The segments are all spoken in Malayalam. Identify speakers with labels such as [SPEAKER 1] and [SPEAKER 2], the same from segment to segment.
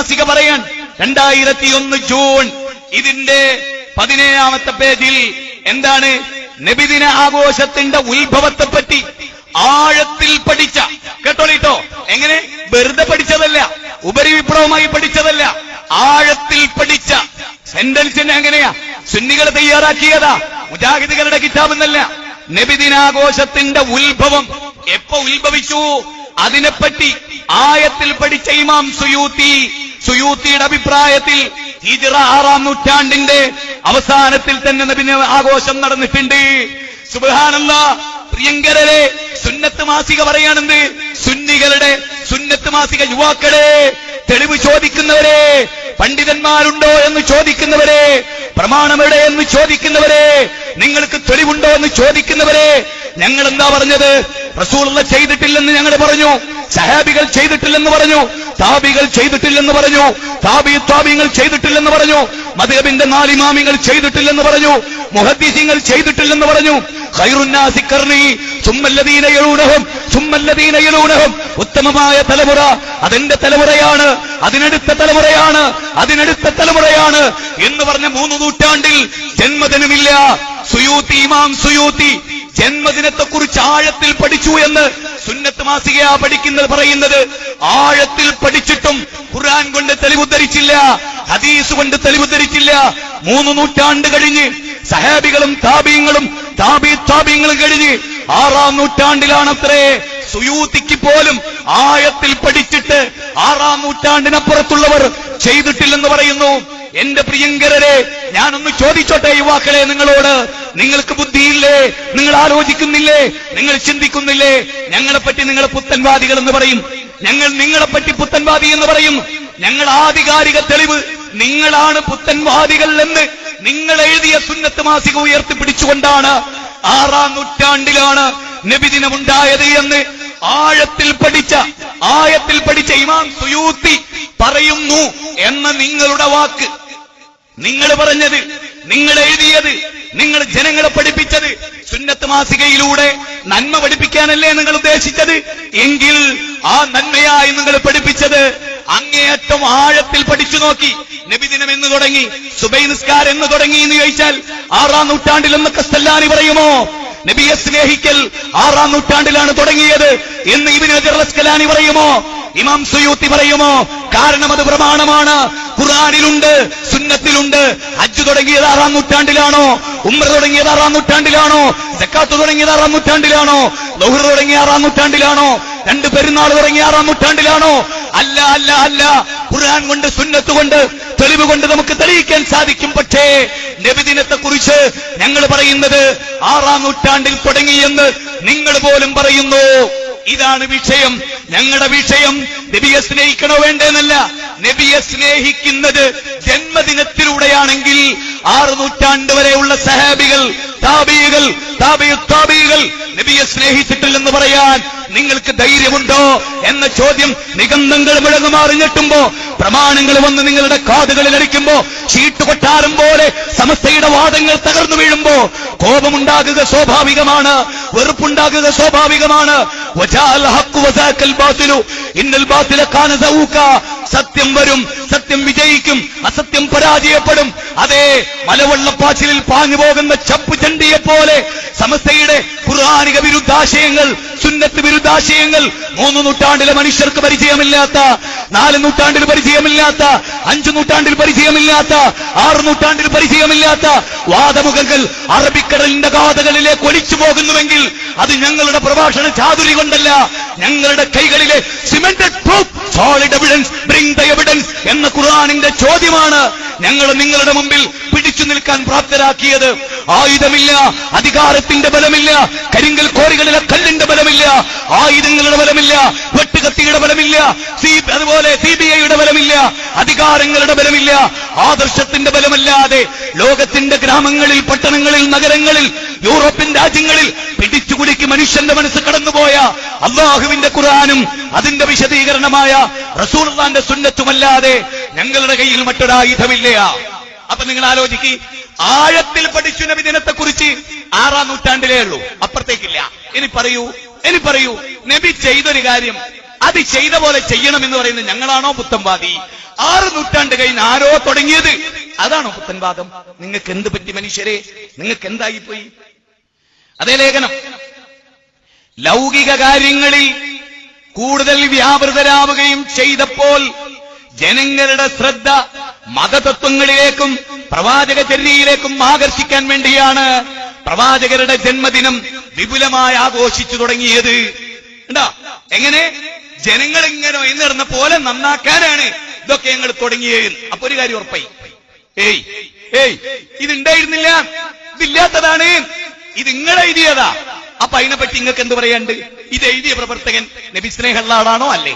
[SPEAKER 1] മാസിക പറയാൻ. രണ്ടായിരത്തി ഒന്ന് ജൂൺ ഇതിന്റെ പതിനേഴാമത്തെ പേജിൽ എന്താണ്? നബിദിന ആഘോഷത്തിന്റെ ഉത്ഭവത്തെ പറ്റി ആഴത്തിൽ പഠിച്ച കേട്ടോളിട്ടോ? എങ്ങനെ? വെറുതെ പഠിച്ചതല്ല ഉപരിവിപ്ലവമായി പഠിച്ചതല്ല ആഴത്തിൽ പഠിച്ച സെന്റൻസിന് എങ്ങനെയാ? സുന്നികൾ തയ്യാറാക്കിയതാ മുജാഹിദികളുടെ മുജാഹിദുകളുടെ കിതാബെന്നല്ല നബിദിനാഘോഷത്തിന്റെ ഉത്ഭവം എപ്പോ ഉത്ഭവിച്ചു? അതിനെപ്പറ്റി ആയത്തിൽ പഠിച്ച ഇമാം സുയൂത്തി സുയൂത്തിയുടെ അഭിപ്രായത്തിൽ ഹിജ്റ ആറാം നൂറ്റാണ്ടിന്റെ അവസാനത്തിൽ തന്നെ നബിന് ആഘോഷം നടന്നിട്ടുണ്ട്. സുബാനല്ല പ്രിയങ്കരരെ സുന്നത്ത് മാസിക പറയാണെന്ത്? സുന്നികളുടെ സുന്നത്ത് മാസിക യുവാക്കളെ തെളിവ് ചോദിക്കുന്നവരെ പണ്ഡിതന്മാരുണ്ടോ എന്ന് ചോദിക്കുന്നവരെ പ്രമാണമെവിടെ എന്ന് ചോദിക്കുന്നവരെ നിങ്ങൾക്ക് തെളിവുണ്ടോ എന്ന് ചോദിക്കുന്നവരെ ഞങ്ങൾ എന്താ പറഞ്ഞത്? റസൂലുള്ള ചെയ്തിട്ടില്ലെന്ന് ഞങ്ങൾ പറഞ്ഞു. സഹാബികൾ ചെയ്തിട്ടില്ലെന്ന് പറഞ്ഞു. താബികൾ ചെയ്തിട്ടില്ലെന്ന് പറഞ്ഞു. താബി താബിങ്ങൾ ചെയ്തിട്ടില്ലെന്ന് പറഞ്ഞു. മധുബിന്റെ നാലിമാമികൾ ചെയ്തിട്ടില്ലെന്ന് പറഞ്ഞു. മുഹദ്ദീസിങ്ങൾ ചെയ്തിട്ടില്ലെന്ന് പറഞ്ഞു. ഉത്തമമായ തലമുറ അതിന്റെ തലമുറയാണ് അതിനടുത്ത തലമുറയാണ് അതിനടുത്ത തലമുറയാണ് എന്ന് പറഞ്ഞ മൂന്ന് നൂറ്റാണ്ടിൽ ജന്മദിനമില്ല. സുയൂത്തി ഇമാം സുയൂത്തി ജന്മദിനത്തെ കുറിച്ച് ആഴത്തിൽ പഠിച്ചു എന്ന് സുന്നത്ത് മാസികയാ പഠിക്കുന്നത് പറയുന്നത്. ആഴത്തിൽ പഠിച്ചിട്ടും ഖുർആൻ കൊണ്ട് തെളിവുദ്ധരിച്ചില്ല ഹദീസ് കൊണ്ട് തെളിവുദ്ധരിച്ചില്ല. മൂന്ന് നൂറ്റാണ്ട് കഴിഞ്ഞ് സഹാബികളും താബീങ്ങളും താബി താബീങ്ങളും കഴിഞ്ഞ് ആറാം നൂറ്റാണ്ടിലാണത്രേ സുയൂതിക്ക് പോലും ആഴത്തിൽ പഠിച്ചിട്ട് ആറാം നൂറ്റാണ്ടിനപ്പുറത്തുള്ളവർ ചെയ്തിട്ടില്ലെന്ന് പറയുന്നു. എന്റെ പ്രിയങ്കരരെ ഞാനൊന്ന് ചോദിച്ചോട്ടെ യുവാക്കളെ നിങ്ങളോട്? നിങ്ങൾക്ക് ബുദ്ധിയില്ലേ? നിങ്ങൾ ആലോചിക്കുന്നില്ലേ? നിങ്ങൾ ചിന്തിക്കുന്നില്ലേ? ഞങ്ങളെപ്പറ്റി നിങ്ങൾ പുത്തൻവാദികൾ എന്ന് പറയും. ഞങ്ങൾ നിങ്ങളെപ്പറ്റി പുത്തൻവാദി എന്ന് പറയും. ഞങ്ങൾ ആധികാരിക തെളിവ്. നിങ്ങളാണ് പുത്തൻവാദികൾ എന്ന് നിങ്ങൾ എഴുതിയ സുന്നത്ത് മാസിക ഉയർത്തിപ്പിടിച്ചുകൊണ്ടാണ് ആറാം നൂറ്റാണ്ടിലാണ് നബിദിനമുണ്ടായത് എന്ന് ആഴത്തിൽ പഠിച്ച ആയത്തിൽ പഠിച്ച ഇമാം സുയൂത്തി പറയുന്നു എന്ന നിങ്ങളുടെ വാക്ക്. നിങ്ങൾ പറഞ്ഞത് നിങ്ങൾ എഴുതിയത് നിങ്ങൾ ജനങ്ങളെ പഠിപ്പിച്ചത് സുന്നത്ത് മാസികയിലൂടെ നന്മ പഠിപ്പിക്കാനല്ലേ നിങ്ങൾ ഉദ്ദേശിച്ചത്? എങ്കിൽ ആ നന്മയായി നിങ്ങൾ പഠിപ്പിച്ചത് അങ്ങേയറ്റം ആഴത്തിൽ പഠിച്ചു നോക്കി. നബിദിനം എന്ന് തുടങ്ങി സുബൈ നിസ്കാരം എന്ന് തുടങ്ങി എന്ന് ചോദിച്ചാൽ ആറാം നൂറ്റാണ്ടിൽ എന്ന് കസ്തല്ലാനി പറയുമോ? നബിയെ സ്നേഹിക്കൽ ആറാം നൂറ്റാണ്ടിലാണ് തുടങ്ങിയത് എന്ന് ഇബിന് ജർലസ്കലാനി പറയുമോ? ഇമാം സുയൂത്തി പറയുമോ? കാരണം അത് പ്രമാണമാണ്. ഖുറാനിലുണ്ട് സുന്നത്തിലുണ്ട്. ഹജ്ജ് തുടങ്ങിയത് ആറാം നൂറ്റാണ്ടിലാണോ? ഉമ്ര തുടങ്ങിയത് ആറാം നൂറ്റാണ്ടിലാണോ? സക്കാത്ത് തുടങ്ങിയത് ആറാം നൂറ്റാണ്ടിലാണോ? ലൗഹർ തുടങ്ങിയ ആറാം നൂറ്റാണ്ടിലാണോ? രണ്ട് പെരുന്നാൾ തുടങ്ങിയ ആറാം നൂറ്റാണ്ടിലാണോ? അല്ല അല്ല അല്ല. ഖുർആൻ കൊണ്ട് സുന്നത്ത് കൊണ്ട് തെളിവ് കൊണ്ട് നമുക്ക് തെളിയിക്കാൻ സാധിക്കും. പക്ഷേ നബിദിനത്തെ കുറിച്ച് ഞങ്ങൾ പറയുന്നത് ആറാം നൂറ്റാണ്ടിൽ തുടങ്ങിയെന്ന് നിങ്ങൾ പോലും പറയുന്നു. ഇതാണ് വിഷയം. ഞങ്ങളുടെ വിഷയം നബിയെ സ്നേഹിക്കണോ വേണ്ടെന്നല്ല. നബിയെ സ്നേഹിക്കുന്നത് ജന്മദിനത്തിലൂടെയാണെങ്കിൽ ആറ് നൂറ്റാണ്ട് വരെയുള്ള സഹാബികൾ താബീ താബികൾ നബിയെ സ്നേഹിച്ചിട്ടില്ലെന്ന് പറയാൻ നിങ്ങൾക്ക് ധൈര്യമുണ്ടോ എന്ന ചോദ്യം നിഗന്ധങ്ങൾ മുഴങ്ങുമാറി ഞെട്ടുമ്പോ പ്രമാണങ്ങൾ വന്ന് നിങ്ങളുടെ കാതുകളിൽ അടിക്കുമ്പോ ചീട്ടുകൊട്ടാരം പോലെ സമസ്തയുടെ വാദങ്ങൾ തകർന്നു വീഴുമ്പോ കോപമുണ്ടാകുക സ്വാഭാവികമാണ് വെറുപ്പുണ്ടാകുക സ്വാഭാവികമാണ് സത്യം വരും സത്യം വിജയിക്കും അസത്യം പരാജയപ്പെടും. അതേ മലവെള്ളപ്പാച്ചിലിൽ പാഞ്ഞു പോകുന്ന ചപ്പ് ചണ്ടിയെ പോലെ സമസ്തയുടെ ഖുർആാനിക വിരുദ്ധാശയങ്ങൾ സുന്നത്ത് വിരുദ്ധാശയങ്ങൾ മൂന്ന് നൂറ്റാണ്ടിലെ മനുഷ്യർക്ക് പരിചയമില്ലാത്ത നാല് നൂറ്റാണ്ടിൽ പരിചയമില്ലാത്ത അഞ്ചു നൂറ്റാണ്ടിൽ പരിചയമില്ലാത്ത ആറ് നൂറ്റാണ്ടിൽ പരിചയമില്ലാത്ത വാദമുഖങ്ങൾ അറബിക്കടലിന്റെ ഗാഥകളിലേക്ക് ഒലിച്ചു പോകുന്നുവെങ്കിൽ അത് ഞങ്ങളുടെ പ്രഭാഷണ ചാതുരി കൊണ്ടല്ല. ഞങ്ങളുടെ കൈകളിലെ cemented proof solid evidence bring the evidence എന്ന ഖുർആാനിന്റെ ചോദ്യമാണ് ഞങ്ങൾ നിങ്ങളുടെ മുമ്പിൽ പിടിച്ചു നിൽക്കാൻ പ്രാപ്തരാക്കിയത്. ആയുധമില്ല അധികാരത്തിന്റെ ബലമില്ല കരിങ്കൽ കോറികളിലെ കല്ലിന്റെ ബലമില്ല ആയുധങ്ങളുടെ ബലമില്ല വെട്ടുകത്തിയുടെ ബലമില്ല അതുപോലെ സി ബി ഐയുടെ ബലമില്ല അധികാരങ്ങളുടെ ബലമില്ല ആദർശത്തിന്റെ ബലമല്ലാതെ ലോകത്തിന്റെ ഗ്രാമങ്ങളിൽ പട്ടണങ്ങളിൽ നഗരങ്ങളിൽ യൂറോപ്യൻ രാജ്യങ്ങളിൽ പിടിച്ചുകുടിക്ക് മനുഷ്യന്റെ മനസ്സ് കടന്നുപോയ അള്ളാഹുവിന്റെ ഖുർആാനും അതിന്റെ വിശദീകരണമായ റസൂർദാന്റെ സുന്നത്തുമല്ലാതെ ഞങ്ങളുടെ കയ്യിൽ മറ്റൊരായുധമില്ല. അപ്പൊ നിങ്ങൾ ആലോചിക്ക് ആഴത്തിൽ പഠിച്ചു നബി ദിനത്തെ കുറിച്ച് ആറാം നൂറ്റാണ്ടിലേ ഉള്ളൂ. അപ്പുറത്തേക്കില്ല. ഇനി പറയൂ ഇനി പറയൂ. നബി ചെയ്തൊരു കാര്യം അത് ചെയ്ത പോലെ ചെയ്യണം എന്ന് പറയുന്നത് ഞങ്ങളാണോ പുത്തംവാദി ആറ് നൂറ്റാണ്ട് കഴിഞ്ഞ് ആരോ തുടങ്ങിയത്? അതാണോ പുത്തൻവാദം? നിങ്ങൾക്ക് എന്ത് പറ്റി മനുഷ്യരെ? നിങ്ങൾക്ക് എന്തായിപ്പോയി അതേ ലേഖനം. ലൗകിക കാര്യങ്ങളിൽ കൂടുതൽ വ്യാപൃതരാവുകയും ചെയ്തപ്പോൾ ജനങ്ങളുടെ ശ്രദ്ധ മതതത്വങ്ങളിലേക്കും പ്രവാചക ചര്യയിലേക്കും ആകർഷിക്കാൻ വേണ്ടിയാണ് പ്രവാചകരുടെ ജന്മദിനം വിപുലമായി ആഘോഷിച്ചു തുടങ്ങിയത്. ഉണ്ടാ എങ്ങനെ? ജനങ്ങൾ ഇങ്ങനെ എന്നിരുന്ന പോലെ നന്നാക്കാനാണ് ഇതൊക്കെ ഞങ്ങൾ തുടങ്ങിയത്. അപ്പൊ ഒരു കാര്യം ഉറപ്പായി. ഏയ് ഏയ് ഇതുണ്ടായിരുന്നില്ല ഇതില്ലാത്തതാണ്. ഇത് നിങ്ങളെ എഴുതിയതാ. അപ്പൊ അതിനെപ്പറ്റി നിങ്ങൾക്ക് എന്ത് പറയാണ്ട് ഇത് എഴുതിയ പ്രവർത്തകൻ നബി സ്നേഹമുള്ളാളാണോ അല്ലേ?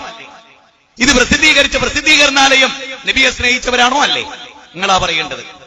[SPEAKER 1] ഇത് പ്രസിദ്ധീകരിച്ച പ്രസിദ്ധീകരണാലയം നബിയെ സ്നേഹിച്ചവരാണോ അല്ലേ? നിങ്ങളാ പറയേണ്ടത്.